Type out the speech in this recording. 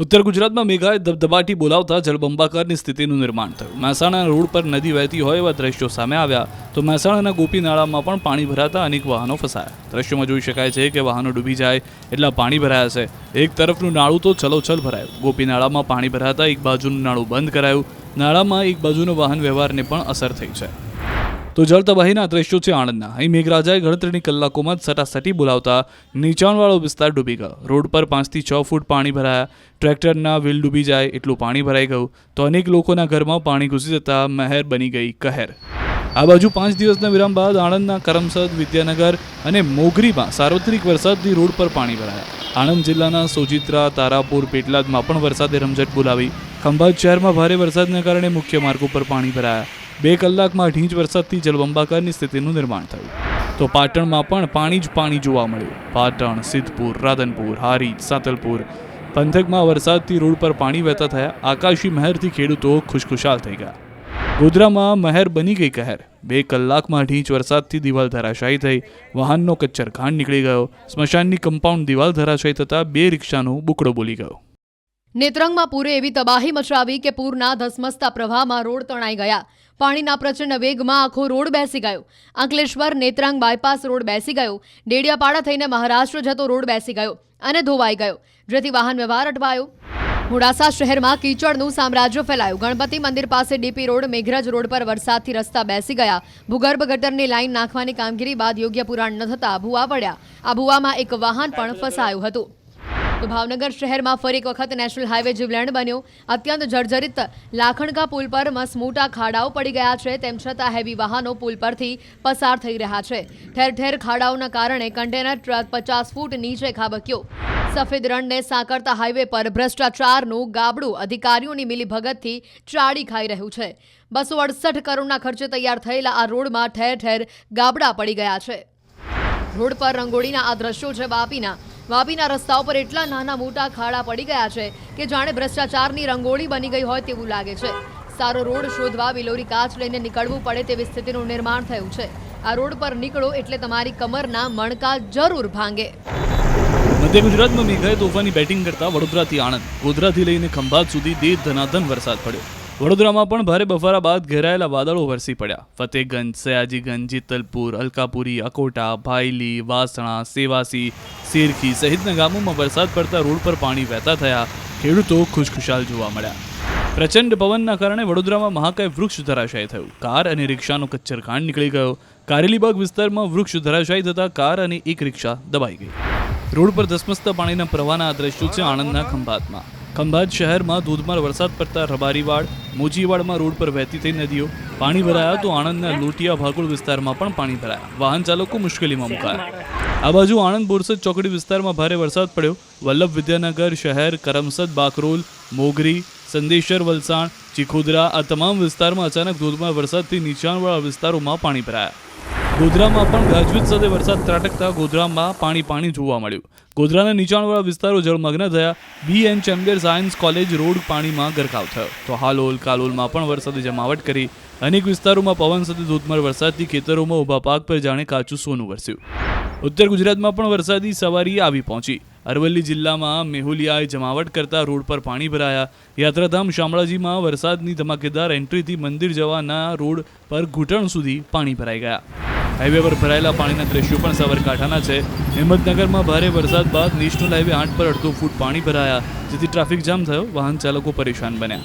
ઉત્તર ગુજરાતમાં મેઘાએ ધબધબાટી બોલાવતા જળબંબાકારની સ્થિતિનું નિર્માણ થયું. મહેસાણા રોડ પર નદી વહેતી હોય એવા દ્રશ્યો સામે આવ્યા, તો મહેસાણાના ગોપી નાળામાં પણ પાણી ભરાતા અનેક વાહનો ફસાયા. દ્રશ્યોમાં જોઈ શકાય છે કે વાહનો ડૂબી જાય એટલા પાણી ભરાયા છે. એક તરફનું નાળું તો છલોછલ ભરાયું. ગોપી નાળામાં પાણી ભરાતા એક બાજુનું નાળું બંધ કરાયું. નાળામાં એક બાજુનો વાહન વ્યવહારને પણ અસર થઈ છે. તો જળતબાહીના દ્રશ્યો છે આણંદના. અહીં મેઘરાજાએ ગણતરીની કલાકોમાં જ સટાસટી બોલાવતા નીચાણવાળો વિસ્તાર ડૂબી ગયો. રોડ પર પાંચથી છ ફૂટ પાણી ભરાયા. ટ્રેક્ટરના વ્હીલ ડૂબી જાય એટલું પાણી ભરાઈ ગયું. તો અનેક લોકોના ઘરમાં પાણી ઘૂસી જતા મહેર બની ગઈ કહેર. આ બાજુ પાંચ દિવસના વિરામ બાદ આણંદના કરમસદ, વિદ્યાનગર અને મોગરીમાં સાર્વત્રિક વરસાદથી રોડ પર પાણી ભરાયા. આણંદ જિલ્લાના સોજિત્રા, તારાપુર, પેટલાદમાં પણ વરસાદે રમઝટ બોલાવી. ખંભાત શહેરમાં ભારે વરસાદના કારણે મુખ્ય માર્ગો પર પાણી ભરાયા. બે કલાકમાં અઢી વરસાદથી જલબંબાકારની સ્થિતિનું નિર્માણ થયું. તો પાટણમાં પણ પાણી જ પાણી જોવા મળ્યું. પાટણ, સિદ્ધપુર, રાધનપુર, હારીજ, સાતલપુર. પંથકમાં વરસાદથી રોડ પર પાણી વહેતા થયા. આકાશી મહેરથી ખેડૂતો ખુશખુશાલ થઈ ગયા. ગોધરામાં મહેર બની ગઈ કહેર. બે કલાકમાં ઢીંચ વરસાદથી દિવાલ ધરાશાયી થઈ. વાહનનો કચ્છર ખાંડ નીકળી ગયો. સ્મશાનની કમ્પાઉન્ડ દિવાલ ધરાશાયી થતાં બે રિક્ષાનો બુકડો બોલી ગયો. નેત્રંગમાં પૂરે એવી તબાહી મચાવી કે પૂરના ધસમસતા પ્રવાહમાં રોડ તણાઈ ગયા. પાણીના પ્રચંડ વેગમાં આખો રોડ બેસી ગયો. અંકલેશ્વર નેત્રંગ બાયપાસ રોડ બેસી ગયો. ડેડિયાપાડા થઈને મહારાષ્ટ્ર જતો રોડ બેસી ગયો અને ધોવાઈ ગયો. જેથી વાહન વ્યવહાર અટવાયો. મોડાસા શહેરમાં કીચડનું સામ્રાજ્ય ફેલાયું. ગણપતિ મંદિર પાસે ડીપી રોડ, મેઘરજ રોડ પર વરસાદથી રસ્તા બેસી ગયા. ભૂગર્ભ ગટરની લાઈન નાખવાની કામગીરી બાદ યોગ્ય પુરાણ ન થતા ભૂવા પડ્યા. આ ભૂવામાં એક વાહન પણ ફસાયું હતું. તો ભાવનગર શહેરમાં ફરી એક વખત નેશનલ હાઈવે જીવલેણ બન્યો. અત્યંત જર્જરિત લાખણકા પુલ પર મસમોટા ખાડાઓ પડી ગયા છે, તેમ છતાં હેવી વાહનો પુલ પરથી પસાર થઈ રહ્યા છે. ઠેર ઠેર ખાડાઓના કારણે કન્ટેનર ટ્રક પચાસ ફૂટ નીચે ખાબક્યો. સફેદ રણને સાંકળતા હાઈવે પર ભ્રષ્ટાચારનું ગાબડું અધિકારીઓની મિલીભગતથી ચાળી ખાઈ રહ્યું છે. બસો અડસઠ કરોડના ખર્ચે તૈયાર થયેલા આ રોડમાં ઠેર ઠેર ગાબડા પડી ગયા છે. રોડ પર રંગોળીના આ દ્રશ્યો છે વાપીના વાપીના રસ્તાઓ પર એટલા નાના મોટા ખાડા પડી ગયા છે કે જાણે ભ્રષ્ટાચારની રંગોળી બની ગઈ હોય તેવું લાગે છે. સારો રોડ શોધવા વિલોરી કાચ લઈને નીકળવું પડે તેવી સ્થિતિનું નિર્માણ થયું છે. આ રોડ પર નીકળો એટલે તમારી કમરના મણકા જરૂર ભાંગે. મધ્ય ગુજરાતમાં મેઘાએ તોફાની બેટિંગ કરતા વડોદરાથી આણંદ. ગોધરાથી લઈને ખંભાત સુધી દેહ ધનાધન વરસાદ પડ્યો. વડોદરામાં પણ ભારે બફારા બાદ ઘેરાયેલા વાદળો વરસી પડ્યા. ફતેગંજ સયાજીગંજ, જીતલપુર, અલકાપુરી, અકોટા, ભાયલી, વાસણા, સેવાસી સિરખી સહિતના ગામોમાં વરસાદ પડતા રોડ પર પાણી વહેતા થયા. ખેડૂતો ખુશખુશાલ જોવા મળ્યા. પ્રચંડ પવનના કારણે વડોદરામાં મહાકાય વૃક્ષ ધરાશાયી થયું. કાર અને રિક્ષાનો કચ્છર ખાંડ નીકળી ગયો. કારેલીબાગ વિસ્તારમાં વૃક્ષ ધરાશાયી થતાં કાર અને એક રિક્ષા દબાઈ ગઈ. રોડ પર ધસમસતા પાણીના પ્રવાહના આ દ્રશ્યો છે આણંદના ખંભાતમાં. ખંભાત શહેરમાં ધોધમાર વરસાદ પડતા રબારીવાડ, મોજીવાડમાં રોડ પર વહેતી થઈ નદીઓ, પાણી ભરાયા તો આણંદના લોટિયા ભાગોળ વિસ્તારમાં પણ પાણી ભરાયા. વાહન ચાલકો મુશ્કેલીમાં મુકાયા. આ બાજુ આણંદ બોરસદ ચોકડી વિસ્તારમાં ભારે વરસાદ પડ્યો. વલ્લભ વિદ્યાનગર શહેર, કરમસદ, બાકરોલ, મોગરી, સંદેશર, વલસાડ, ચીખોદરા આ તમામ વિસ્તારમાં અચાનક ધોધમાર વરસાદથી નીચાણવાળા વિસ્તારોમાં પાણી ભરાયા. ગોધરામાં પણ ગાજવીજ સાથે વરસાદ ત્રાટકતા ગોધરામાં પાણી પાણી જોવા મળ્યું. ગોધરાના નીચાણવાળા વિસ્તારો જળમગ્ન થયા. B N chamber science college road પાણીમાં ગરકાવ થયો. તો હાલોલ કાલોલમાં પણ વરસાદે જમાવટ કરી. અનેક વિસ્તારોમાં પવન સાથે ધોધમાર વરસાદથી ખેતરોમાં ઊભા પાક પર જાણે કાચું સોનું વરસ્યું. ઉત્તર ગુજરાતમાં પણ વરસાદી સવારી આવી પહોંચી. અરવલ્લી જિલ્લામાં મેહુલિયાએ જમાવટ કરતા રોડ પર પાણી ભરાયા. યાત્રાધામ શામળાજીમાં વરસાદની ધમાકેદાર એન્ટ્રીથી મંદિર જવાના રોડ પર ઘૂંટણ સુધી પાણી ભરાઈ ગયા. હાઈવે પર ભરાયેલા પાણીના દ્રશ્યો પણ સાબરકાંઠાના છે. હિંમતનગરમાં ભારે વરસાદ બાદ નેશનલ હાઈવે આઠ પર અડધો ફૂટ પાણી ભરાયા, જેથી ટ્રાફિક જામ થયો, વાહન ચાલકો પરેશાન બન્યા.